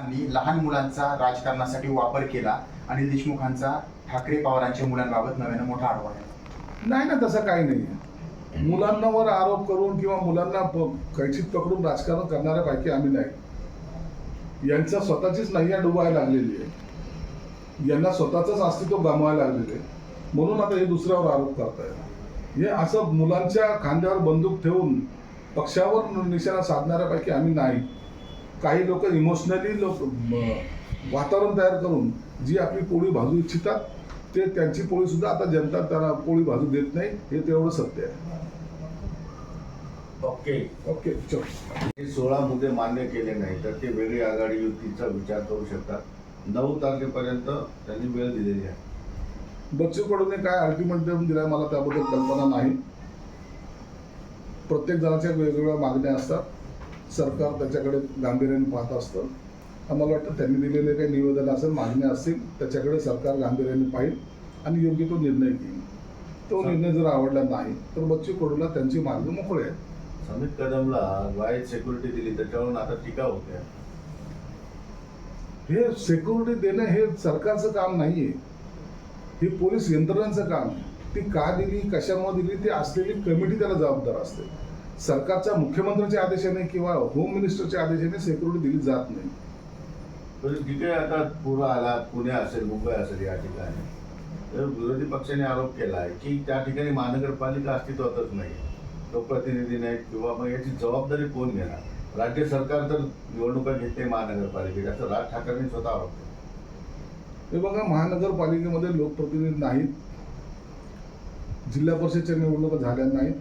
यांनी लहान मुलांचा राजकारणासाठी वापर केला आणि देशमुखांचा ठाकरे पवारांच्या मुलांबाबत नव्यानं मोठा आरोप आहे. नाही ना तसं काही नाही आहे. मुलांवर आरोप करून किंवा मुलांना प- पकडून राजकारण करणाऱ्यापैकी आम्ही नाही. यांचा स्वतःचीच नैया डुबायला लागलेली आहे. यांना स्वतःचंच अस्तित्व गमवायला लागलेले आहे. म्हणून आता हे दुसऱ्यावर आरोप करतायत. हे असं मुलांच्या खांद्यावर बंदूक ठेवून पक्षावर निशाणा साधणाऱ्यापैकी आम्ही नाही. काही लोक इमोशनली लोक वातावरण तयार करून जी आपली पोळी भाजू इच्छितात ते त्यांची पोळी सुद्धा आता जनता त्यांना पोळी भाजू देत नाही हे तेवढं सत्य आहे. ओके. ओके चल. हे सोळा मुद्दे मान्य केले नाही तर ते वेगळी आघाडी युतीचा विचार करू शकतात. नऊ तारखेपर्यंत त्यांनी वेळ दिलेली आहे. बच्चू कडूने काय अल्टिमेटम दिलाय मला त्याबद्दल कल्पना नाही. प्रत्येक जणाच्या वेगवेगळ्या मागण्या असतात. सरकार त्याच्याकडे गांभीर्याने पाहत असतं. आम्हाला वाटतं त्यांनी दिलेले काही निवेदन असेल मागण्या असतील त्याच्याकडे सरकार गांभीर्याने पाहिल आणि योग्य तो निर्णय घेईल. तो निर्णय जर आवडला नाही तर बच्चू कडूला त्यांची मार्ग मोकळे आहेत समित कदमला वाईट सेक्युरिटी दिली त्याच्यावरून आता टीका होते हे सेक्युरिटी देणं हे सरकारचं काम नाहीये. हे पोलीस यंत्रणांचं काम आहे. ती का दिली कशामुळे दिली ती असलेली कमिटी त्याला जबाबदार असते. सरकारच्या मुख्यमंत्र्याच्या आदेशाने किंवा होम मिनिस्टरच्या आदेशाने सेक्युरिटी दिली जात नाही. तर जिथे आता पूर्व आला पुणे असेल मुंबई असेल या ठिकाणी. तर विरोधी पक्षाने आरोप केला आहे की त्या ठिकाणी महानगरपालिका अस्तित्वातच नाही. लोकप्रतिनिधी नाहीत किंवा मग याची जबाबदारी कोण घेणार? राज्य सरकार तर निवडणुका घेते महानगरपालिकेच्या असं राज ठाकरेंनी स्वतः आरोप केला. हे बघा महानगरपालिकेमध्ये लोकप्रतिनिधी नाहीत. जिल्हा परिषदच्या निवडणुका झाल्या नाहीत.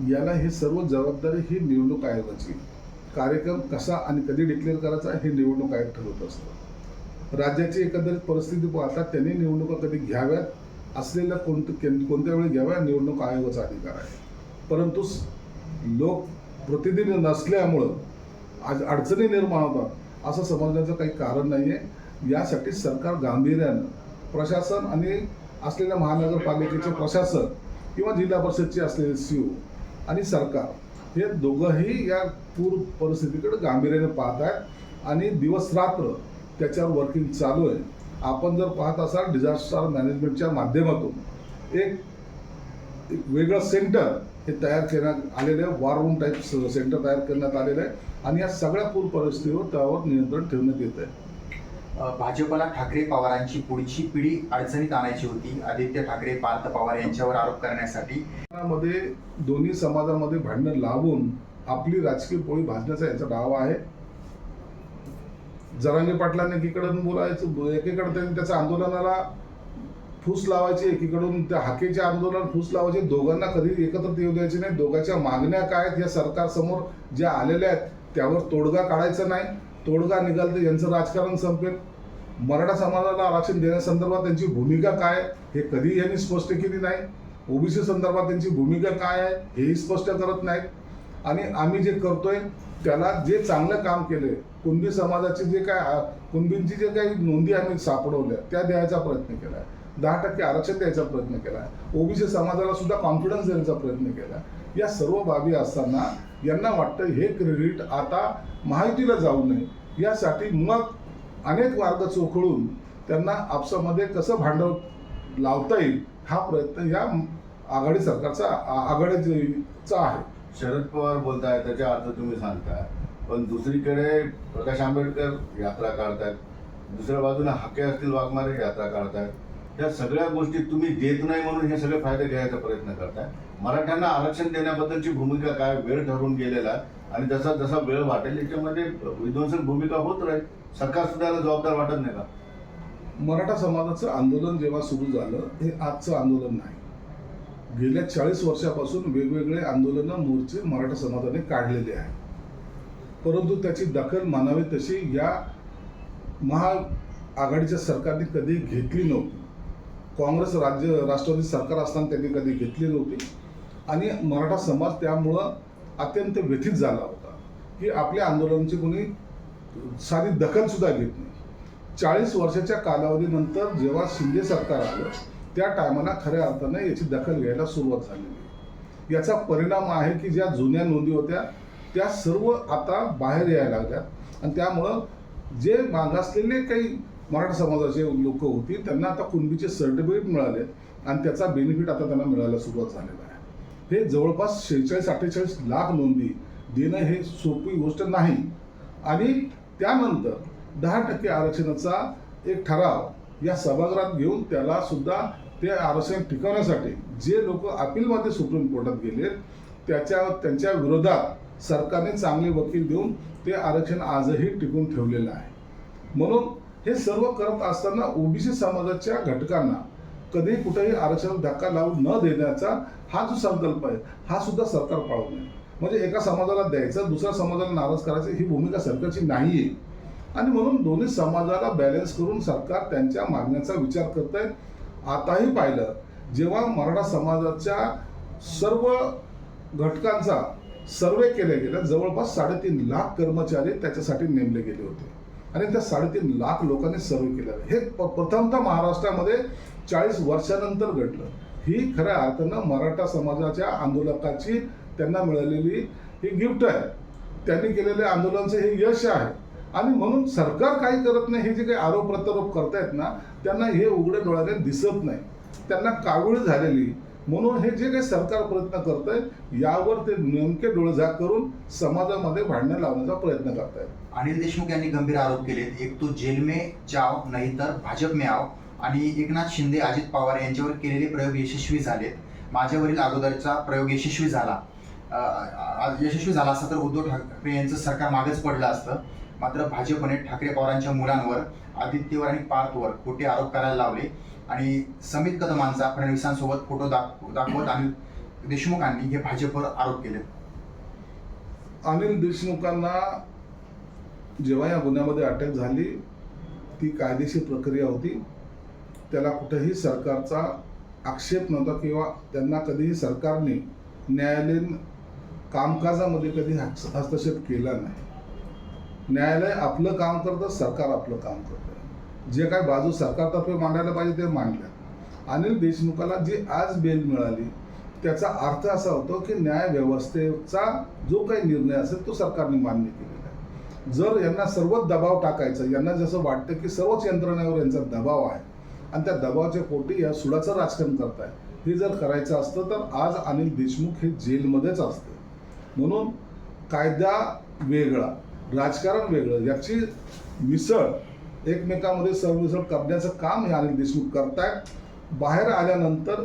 याला हे सर्व जबाबदारी ही निवडणूक आयोगाची. कार्यक्रम कसा आणि कधी डिक्लेअर करायचा हे निवडणूक आयोग ठरवत असतं. राज्याची एकंदरीत परिस्थिती पाहता त्यांनी निवडणुका कधी घ्याव्यात असलेल्या कोणतं कोणत्या वेळी घ्याव्या निवडणूक आयोगाचा अधिकार आहे. परंतु लोक प्रतिनिधी नसल्यामुळं आज अडचणी निर्माण होतात असं समजण्याचं काही कारण नाही आहे यासाठी सरकार गांभीर्यानं प्रशासन आणि असलेल्या महानगरपालिकेचे प्रशासन किंवा जिल्हा परिषदचे असलेले सी आणि सरकार. हे दोघंही या पूर परिस्थितीकडे गांभीर्याने पाहत आहेत. आणि दिवस रात्र त्याच्यावर वर्किंग चालू आहे. आपण जर पाहत असाल डिझास्टर मॅनेजमेंटच्या माध्यमातून एक एक वेगळं सेंटर हे तयार करण्यात आलेलं आहे. वॉर रूम टाईप सेंटर तयार करण्यात आलेलं आहे. आणि या सगळ्या पूर परिस्थितीवर त्यावर नियंत्रण ठेवण्यात येत आहे भाजपला ठाकरे पवारांची पुढची पिढी अडचणीत आणायची होती. आदित्य ठाकरे पार्थ पवार यांच्यावर आरोप करण्यासाठी. मध्ये दोन्ही समाजामध्ये भांडणं लावून आपली राजकीय पोळी भाजण्याचा याचा डाव आहे. जरांगे पाटलांनी एकीकडून बोलायचं एकीकडे त्यांनी त्याच्या आंदोलनाला फूस लावायची एकीकडून त्या हाकेचे आंदोलन फूस लावायचे. दोघांना कधी एकत्र येऊ द्यायचे नाही. दोघांच्या मागण्या काय आहेत या सरकारसमोर ज्या आलेल्या आहेत त्यावर तोडगा काढायचा नाही. तोडगा निघाल तर यांचं राजकारण संपेल. मराठा समाजाला आरक्षण देण्यासंदर्भात त्यांची भूमिका काय आहे, हे कधीही यांनी स्पष्ट केली नाही. ओबीसी संदर्भात त्यांची भूमिका काय आहे हेही स्पष्ट करत नाहीत. आणि आम्ही जे करतोय त्याला जे चांगलं काम केले कुणबी समाजाचे जे काय कुणबींची जे काही नोंदी आम्ही सापडवल्या त्या द्यायचा प्रयत्न केलाय दहा टक्के आरक्षण द्यायचा प्रयत्न केलाय ओबीसी समाजाला सुद्धा कॉन्फिडन्स देण्याचा प्रयत्न केला. या सर्व बाबी असताना यांना वाटतं हे क्रेडिट आता महायुतीला जाऊ नये. यासाठी मग अनेक मार्ग चोखळून त्यांना आपसामध्ये कसं भांडव लावता येईल हा प्रयत्न या आघाडी सरकारचा आ- आघाडीचा आहे. शरद पवार बोलताय त्याच्या अर्थ तुम्ही सांगताय. पण दुसरीकडे प्रकाश आंबेडकर यात्रा काढतायत. दुसऱ्या बाजूला हाके असतील वाघमारे यात्रा काढतायत. या सगळ्या गोष्टी तुम्ही देत नाही म्हणून हे सगळे फायदे घ्यायचा प्रयत्न करताय मराठ्यांना आरक्षण देण्याबद्दलची भूमिका काय वेळ ठरून गेलेला आहे. आणि जसा जसा वेळ वाटेल याच्यामध्ये विध्वंसक भूमिका होत राहील. सरकार सुद्धा जबाबदार वाटत नाही का? मराठा समाजाचं आंदोलन जेव्हा सुरू झालं हे आजचं आंदोलन नाही. गेल्या चाळीस वर्षापासून वेगवेगळे आंदोलनं मोर्चे मराठा समाजाने काढलेले आहेत. परंतु त्याची दखल मानावी तशी या महाआघाडीच्या सरकारने कधी घेतली नव्हती. काँग्रेस राज्य राष्ट्रवादी सरकार असताना त्यांनी कधी घेतली नव्हती. आणि मराठा समाज त्यामुळं अत्यंत व्यथित झाला होता. की आपल्या आंदोलनाची कोणी साधी दखलसुद्धा घेत नाही. चाळीस वर्षाच्या कालावधीनंतर जेव्हा शिंदे सरकार आलं त्या टायमाला खऱ्या अर्थाने याची दखल घ्यायला सुरुवात झालेली याचा परिणाम आहे की ज्या जुन्या नोंदी होत्या त्या सर्व आता बाहेर यायला लागल्या. आणि त्यामुळं जे मागासलेले काही मराठा समाजाचे लोक होती त्यांना आता कुणबीचे सर्टिफिकेट मिळाले आणि त्याचा बेनिफिट आता त्यांना मिळायला सुरुवात झालेला आहे. हे जवळपास शेहेचाळीस अठ्ठेचाळीस लाख नोंदी देणं हे सोपी गोष्ट नाही. आणि त्यानंतर दहा टक्के आरक्षणाचा एक ठराव या सभागृहात घेऊन त्याला सुद्धा ते आरक्षण टिकवण्यासाठी जे लोक अपीलमध्ये सुप्रीम कोर्टात गेले त्याच्या त्यांच्या विरोधात सरकारने चांगले वकील देऊन ते आरक्षण आजही टिकून ठेवलेलं आहे. म्हणून हे सर्व करत असताना ओबीसी समाजाच्या घटकांना कधी कुठेही आरक्षणाला धक्का लावून न देण्याचा हा जो संकल्प आहे हा सुद्धा सरकार पाळू नये. म्हणजे एका समाजाला द्यायचं दुसऱ्या समाजाला नाराज करायचं ही भूमिका सरकारची नाही आहे आणि म्हणून दोन्ही समाजाला बॅलन्स करून सरकार त्यांच्या मागण्याचा विचार करत आहे आताही पाहिलं जेव्हा मराठा समाजाच्या सर्व घटकांचा सर्वे केले गेला जवळपास साडेतीन लाख कर्मचारी त्याच्यासाठी नेमले गेले होते. आणि त्या साडेतीन लाख लोकांनी सर्वे केलं. हे प- प्रथमतः महाराष्ट्रामध्ये चाळीस वर्षानंतर घडलं. ही खऱ्या अर्थानं मराठा समाजाच्या आंदोलकाची त्यांना मिळालेली ही गिफ्ट आहे. त्यांनी केलेल्या आंदोलनाचं हे यश आहे. आणि म्हणून सरकार काही करत नाही हे जे काही आरोप प्रत्यारोप करतायत ना त्यांना हे उघड्या डोळ्याने दिसत नाही. त्यांना कावीळ झालेली. म्हणून हे जे काही सरकार प्रयत्न करत आहे यावर ते नेमके डोळेझाक करून समाजामध्ये भांडणं लावण्याचा प्रयत्न करत आहेत अनिल देशमुख यांनी गंभीर आरोप केले एक तो जेल में जाओ नाही तर भाजप में आओ. आणि एकनाथ शिंदे अजित पवार यांच्यावर केलेले प्रयोग यशस्वी झालेत. माझ्यावरील अगोदरचा प्रयोग यशस्वी झाला. यशस्वी झाला असता तर उद्धव ठाकरे यांचं सरकार मागेच पडलं असतं. मात्र भाजपने ठाकरे पवारांच्या मुलांवर आदित्यवर आणि पार्थवर खोटे आरोप करायला लावले. आणि समित कदमांचा फडणवीसांसोबत फोटो दाखव दाखवत अनिल देशमुखांनी हे भाजपवर आरोप केले. अनिल देशमुखांना जेव्हा या गुन्ह्यामध्ये अटक झाली ती कायदेशीर प्रक्रिया होती. त्याला कुठेही सरकारचा आक्षेप नव्हता किंवा त्यांना कधीही सरकारने न्यायालयीन कामकाजामध्ये कधी हस्तक्षेप केला नाही. न्यायालय आपलं काम करतं सरकार आपलं काम करतं. जे काय बाजू सरकारतर्फे मांडायला पाहिजे ते मांडल्या. अनिल देशमुखाला जी आज बेल मिळाली त्याचा अर्थ असा होतो की न्याय व्यवस्थेचा जो काही निर्णय असेल तो सरकारने मान्य केलेला आहे. जर यांना सर्वच दबाव टाकायचा यांना जसं वाटतं की सर्वच यंत्रणेवर यांचा दबाव आहे आणि त्या दबावाच्या पोटी या सुडाचं राजकारण करताय. हे जर करायचं असतं तर आज अनिल देशमुख हे जेलमध्येच असते. म्हणून कायदा वेगळा राजकारण वेगळं याची मिसळ एकमेकामध्ये सरमिसळ करण्याचं काम हे अनिल देशमुख करतायत. बाहेर आल्यानंतर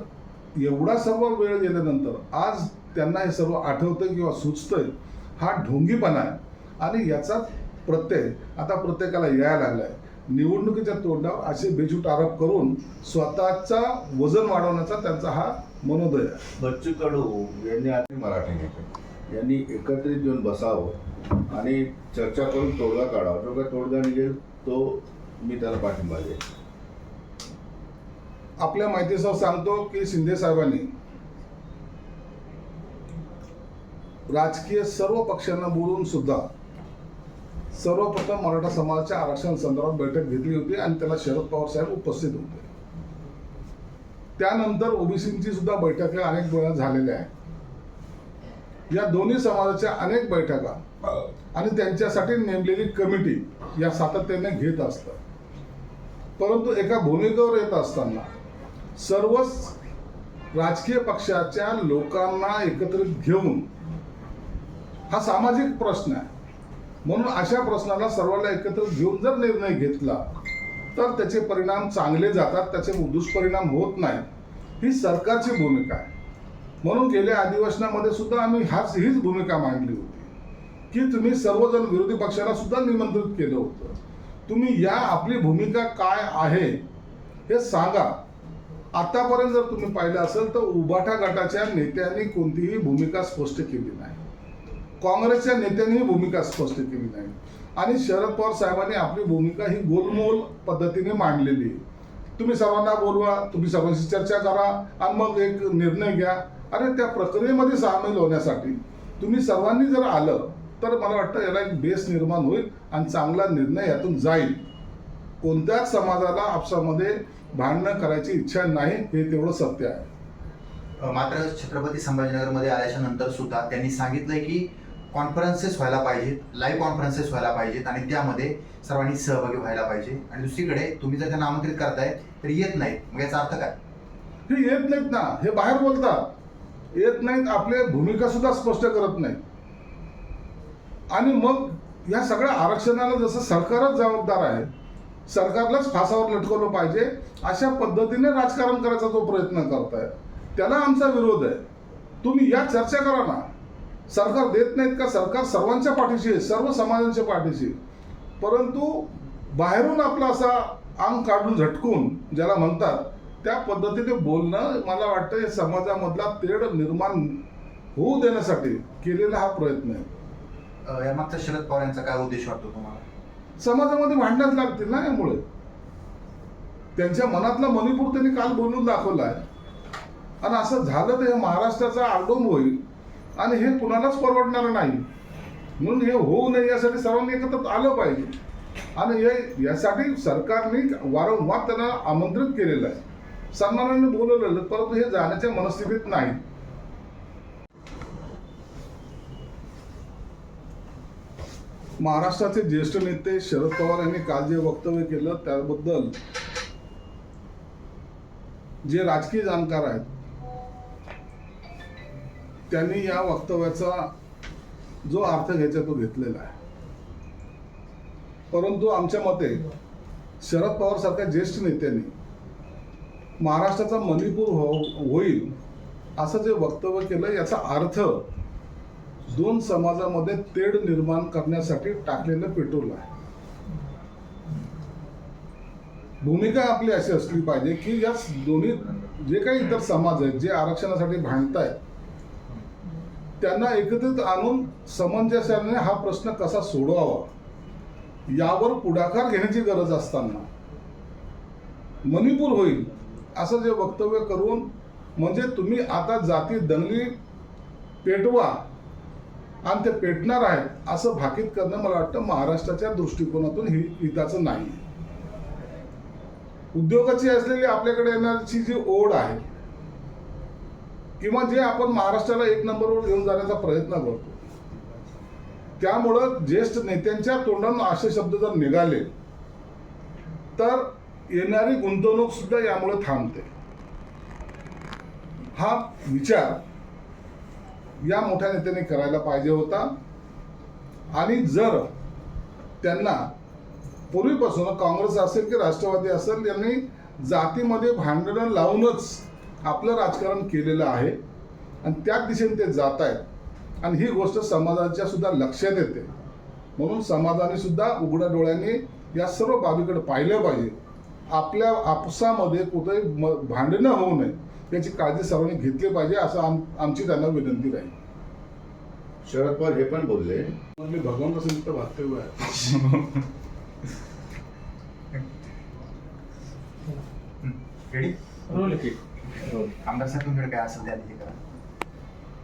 एवढा सर्व वेळ गेल्यानंतर आज त्यांना हे सर्व आठवतं किंवा सुचतंय हा ढोंगीपणा आहे. आणि याचा प्रत्यय आता प्रत्येकाला यायला लागलाय. निवडणुकीच्या तोंडावर असे बेजूट आरोप करून स्वतःचा वजन वाढवण्याचा त्यांचा हा मनोदय बच्चू कडू यांनी आणि मराठी नेते. यांनी एकत्रित येऊन बसावं आणि चर्चा करून तोडगा काढावा. जो काय तोडगा निघेल तो मी त्याला पाठिंबा देईल आपल्या माहितीसह सांगतो की शिंदे साहेबांनी राजकीय सर्व पक्षांना बोलून सुद्धा सर्वप्रथम मराठा समाजाच्या आरक्षण संदर्भात बैठक घेतली होती आणि त्याला शरद पवार साहेब उपस्थित होते. त्यानंतर ओबीसीची सुद्धा बैठका अनेक वेळा झालेल्या आहेत. या दोन्ही समाजाच्या अनेक बैठका आणि त्यांच्यासाठी नेमलेली कमिटी या सातत्याने घेत असतात. परंतु एका भूमिकेवर येत असताना सर्वच राजकीय पक्षाच्या लोकांना एकत्रित घेऊन हा सामाजिक प्रश्न आहे. म्हणून अशा प्रश्नाला सर्वांना एकत्र घेऊन जर निर्णय घेतला तर त्याचे परिणाम चांगले जातात त्याचे दुष्परिणाम होत नाहीत. ही सरकारची भूमिका आहे. म्हणून गेल्या अधिवेशनामध्ये सुद्धा आम्ही हाच हीच भूमिका मांडली होती की तुम्ही सर्वजण विरोधी पक्षाला सुद्धा निमंत्रित केलं होतं. तुम्ही या आपली भूमिका काय आहे हे सांगा. आतापर्यंत जर तुम्ही पाहिलं असेल तर उबाठा गटाच्या नेत्यांनी कोणतीही भूमिका स्पष्ट केली नाही. काँग्रेसच्या नेत्यांनी भूमिका स्पष्ट केली नाही. आणि शरद पवार साहेबांनी आपली भूमिका ही गोलमोल पद्धतीने मांडलेली आहे. तुम्ही सर्वांना बोलवा तुम्ही सर्वांशी चर्चा करा आणि मग एक निर्णय घ्या. आणि त्या प्रक्रियेमध्ये सामील होण्यासाठी तुम्ही सर्वांनी जर आलं तर मला वाटतं याला एक बेस निर्माण होईल आणि चांगला निर्णय यातून जाईल. कोणत्याच समाजाला आपसामध्ये भांडणं करायची इच्छा नाही हे तेवढं सत्य आहे. मात्र छत्रपती संभाजीनगरमध्ये आल्याच्यानंतर सुद्धा त्यांनी सांगितलंय की कॉन्फरन्सेस व्हायला पाहिजेत लाईव्ह कॉन्फरन्सेस व्हायला पाहिजेत आणि त्यामध्ये सर्वांनी सहभागी व्हायला पाहिजे. आणि दुसरीकडे तुम्ही जर त्यांना आमंत्रित करताय तर येत नाहीत. मग याचा अर्थ काय? हे येत नाहीत ना. हे बाहेर बोलतात. येत नाहीत आपले भूमिका सुद्धा स्पष्ट करत नाहीत. आणि मग या सगळ्या आरक्षणाला जसं सरकारच जबाबदार आहे सरकारलाच फासावर लटकवलं पाहिजे अशा पद्धतीने राजकारण करायचा तो प्रयत्न करताय. त्याला आमचा विरोध आहे. तुम्ही या चर्चा करा ना. सरकार देत नाहीत का? सरकार सर्वांच्या पाठीशी आहे सर्व समाजांच्या पाठीशी. परंतु बाहेरून आपला असा अंग काढून झटकून ज्याला म्हणतात त्या पद्धतीने बोलणं मला वाटतं हे समाजामधला तेढ निर्माण होऊ देण्यासाठी केलेला हा प्रयत्न आहे. यामागचा शरद पवार यांचा काय उद्देश वाटतो तुम्हाला? समाजामध्ये भांडण्यात लागतील ना यामुळे. त्यांच्या मनातला मणिपूर त्यांनी काल बोलून दाखवला आहे आणि असं झालं तर हे महाराष्ट्राचा आडोंब होईल. आणि हे कुणालाच परवडणार नाही. म्हणून हे होऊ नये यासाठी सर्वांनी एकत्र आलं पाहिजे. आणि हे यासाठी सरकारने वारंवार त्यांना आमंत्रित केलेलं आहे. सन्मानाने बोलवलेलं परंतु हे जाण्याच्या मनस्थितीत नाही. महाराष्ट्राचे ज्येष्ठ नेते शरद पवार यांनी काल जे वक्तव्य केलं त्याबद्दल जे राजकीय जाणकार आहेत त्यांनी या वक्तव्याचा जो अर्थ घ्यायचा तो घेतलेला आहे. परंतु आमच्या मते शरद पवार सारख्या ज्येष्ठ नेत्यांनी महाराष्ट्राचा मणिपूर हो होईल असं जे वक्तव्य केलं याचा अर्थ दोन समाजामध्ये तेढ निर्माण करण्यासाठी टाकलेलं पेट्रोल आहे. भूमिका आपली अशी असली पाहिजे की या दोन्ही जे काही इतर समाज आहेत जे आरक्षणासाठी भांडतायत त्यांना एकत्रित आणून समंजस्याने हा प्रश्न कसा सोडवावा? यावर पुढाकार घेण्याची गरज असताना. मणिपूर होईल असं जे वक्तव्य करून म्हणजे तुम्ही आता जाती दंगली पेटवा आणि ते पेटणार आहेत असं भाकीत करणं मला वाटतं महाराष्ट्राच्या दृष्टिकोनातून हि हिताचं नाही उद्योगाची असलेली आपल्याकडे येण्याची जी ओढ आहे किंवा जे आपण महाराष्ट्राला एक नंबरवर घेऊन जाण्याचा प्रयत्न करतो. त्यामुळं ज्येष्ठ नेत्यांच्या तोंडानं असे शब्द जर निघाले तर येणारी गुंतवणूक सुद्धा यामुळे थांबते. हा विचार या मोठ्या नेत्याने करायला पाहिजे होता. आणि जर त्यांना पूर्वीपासून काँग्रेस असेल की राष्ट्रवादी असेल यांनी जातीमध्ये भांडणं लावूनच आपलं राजकारण केलेलं आहे आणि त्याच दिशेने ते जात आहेत. आणि ही गोष्ट समाजाच्या सुद्धा लक्षात येते. म्हणून समाजाने सुद्धा उघड्या डोळ्यांनी या सर्व बाबीकडे पाहिलं पाहिजे. आपल्या आपसामध्ये कुठेही म- भांडणं होऊ नये याची काळजी सर्वांनी घेतली पाहिजे असं आम आमची त्यांना विनंती राहील. शरद पवार हे पण बोलले. म्हणजे भगवान प्रसिद्ध वास्तव्य आहे. रेडी आमदार साहेब तुमच्याकडे काय असेल त्या आधी करा.